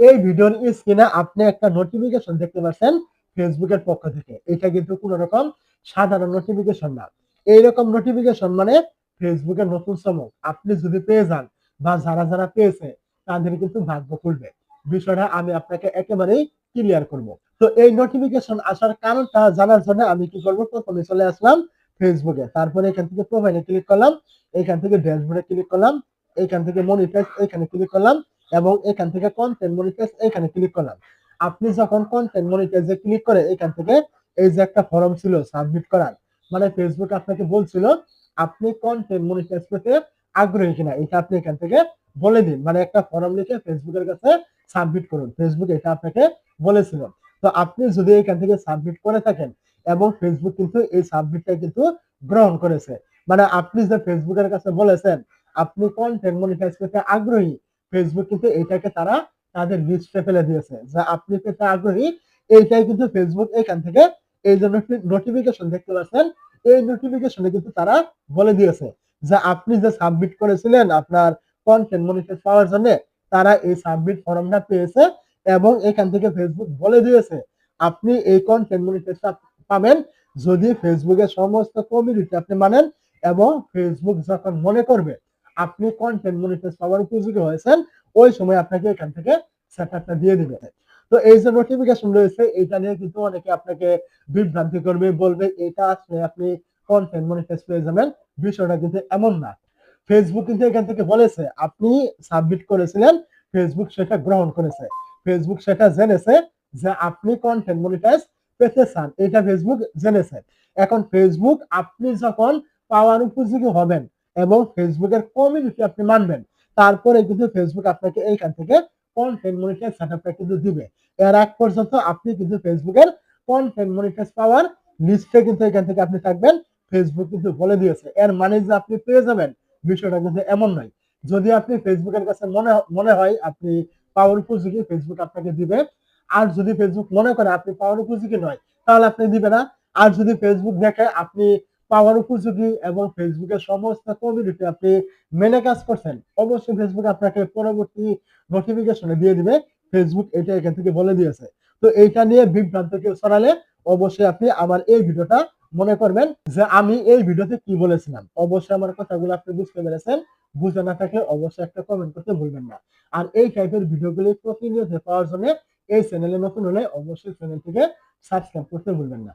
এই ভিডিওর স্ক্রিনে আপনি একটা নোটিফিকেশন দেখতে পাচ্ছেন ফেসবুকের পক্ষ থেকে। এটা কিন্তু কোনো রকম সাধারণ নোটিফিকেশন না। এইরকম নোটিফিকেশন মানে ফেসবুকের নতুন চমক। আপনি যদি পেয়ে যান বা যারা যারা পেয়েছে, তাদের কিন্তু ভাগ্য খুলবে। বিষয়টা আমি আপনাকে একেবারেই ক্লিয়ার করব। তো এই নোটিফিকেশন আসার কারণটা জানার জন্য আমি কি করব? প্রথমে চলে আসলাম ফেসবুকে তারপরে এখান থেকে প্রোফাইলে ক্লিক করলাম। এখান থেকে ড্যাশবোর্ডে ক্লিক করলাম। এখান থেকে মনিটাইজ এখানে ক্লিক করলাম। এবং এখান থেকে কন্টেন্ট মনিটাইজ এখানে ক্লিক করলাম। আপনি যখন কন্টেন্ট মনিটাইজে ক্লিক করে এখান থেকে এই যে একটা ফর্ম ছিল সাবমিট করার মানে ফেসবুক আপনাকে বলছিল, আপনি কন্টেন্ট মনিটাইজ পেতে আগ্রহী কিনা? এটা আপনি এখান থেকে বলে দিন। মানে একটা ফর্ম লিখে ফেসবুকের কাছে সাবমিট করুন। ফেসবুক এটা আপনাকে বলেছিল। তো আপনি যদি এখান থেকে সাবমিট করে থাকেন এবং ফেসবুক কিন্তু এই সাবমিটটা কিন্তু গ্রহণ করেছে। মানে আপনি যে ফেসবুকের কাছে বলেছেন, আপনি কন্টেন্ট মনিটাইজ করতে আগ্রহী ফেসবুক কিন্তু এটাকে তারা তাদের লিস্টে ফেলে দিয়েছে। যা আপনি পেতে আগ্রহী, এইটাই কিন্তু ফেসবুক এখান থেকে এই জন্য নোটিফিকেশন দেখতে পাচ্ছেন, এই নোটিফিকেশনে কিন্তু তারা বলে দিয়েছে যে আপনি যে সাবমিট করেছিলেন আপনার কন্টেন্ট মনিটাইজ পাওয়ার জন্য, তারা এই সাবমিট ফর্মটা পেয়েছে এবং এখান থেকে ফেসবুক বলে দিয়েছে, আপনি এই কন্টেন্ট মনিটাইজটা পাবেন যদি ফেসবুকের সমস্ত কমিউনিটি আপনি মানেন এবং ফেসবুক যখন মনে করবে আপনি কন্টেন্ট মনিটাইজ পাওয়ার উপযোগী হয়েছেন, ওই সময় আপনাকে এখান থেকে সেটআপটা দিয়ে দিবে। তো এই যে নোটিফিকেশন রয়েছে, এটা নিয়ে কিন্তু অনেকে আপনাকে বিভ্রান্তি করবে, বলবে, এটা আসলে আপনি কন্টেন্ট মনিটাইজ পেয়ে যাবেন। বিষয়টা কিন্তু এমন না। ফেসবুক কিন্তু এখান থেকে বলেছে, আপনি সাবমিট করেছিলেন ফেসবুক সেটা গ্রহণ করেছে। ফেসবুক সেটা জেনেছে যে আপনি কন্টেন্ট মনিটাইজ পেতে চান, এটা ফেসবুক জেনেছে। এখন ফেসবুক আপনি যখন পাওয়ার উপযোগী হবেন এবং ফেসবুকের কমিউনিটি আপনি মানবেন। তারপরে কিন্তু ফেসবুক আপনাকে এইখান থেকে কন্টেন্ট মনিটাইজ সেটআপটা কিন্তু দিবে। এর আগ পর্যন্ত আপনি কিন্তু ফেসবুকের কন্টেন্ট মনিটাইজ পাওয়ার লিস্টে কিন্তু এখান থেকে আপনি থাকবেন। ফেসবুক কিন্তু বলে দিয়েছে। এর মানে যে আপনি পেয়ে যাবেন, বিষয়টা কিন্তু এমন নয়। যদি আপনি ফেসবুকের কাছে মনে মনে হয় আপনি পাওয়ার উপযোগী, ফেসবুক আপনাকে দিবে। আর যদি ফেসবুক মনে করে আপনি পাওয়ার উপযোগী নয়, তাহলে আপনি দিবে না। আর যদি ফেসবুক দেখে আপনি পাওয়ার উপযোগী এবং ফেসবুকের সমস্ত কমিউনিটি আপনি মেনে কাজ করছেন, অবশ্যই ফেসবুক আপনাকে পরবর্তী নোটিফিকেশনে দিয়ে দিবে। ফেসবুক এটা এখান থেকে বলে দিয়েছে। তো এইটা নিয়ে বিভ্রান্ত কেউ ছড়ালে অবশ্যই আপনি আমার এই ভিডিওটা মনে করবেন যে আমি এই ভিডিওতে কি বলেছিলাম। অবশ্যই আমার কথাগুলো আপনি বুঝতে পেরেছেন। বুঝে না থাকলে অবশ্যই একটা কমেন্ট করতে ভুলবেন না। আর এই টাইপের ভিডিওগুলি প্রতিনিয়ত পাওয়ার জন্য এই চ্যানেলে নতুন হলে অবশ্যই চ্যানেলটিকে সাবস্ক্রাইব করতে ভুলবেন না।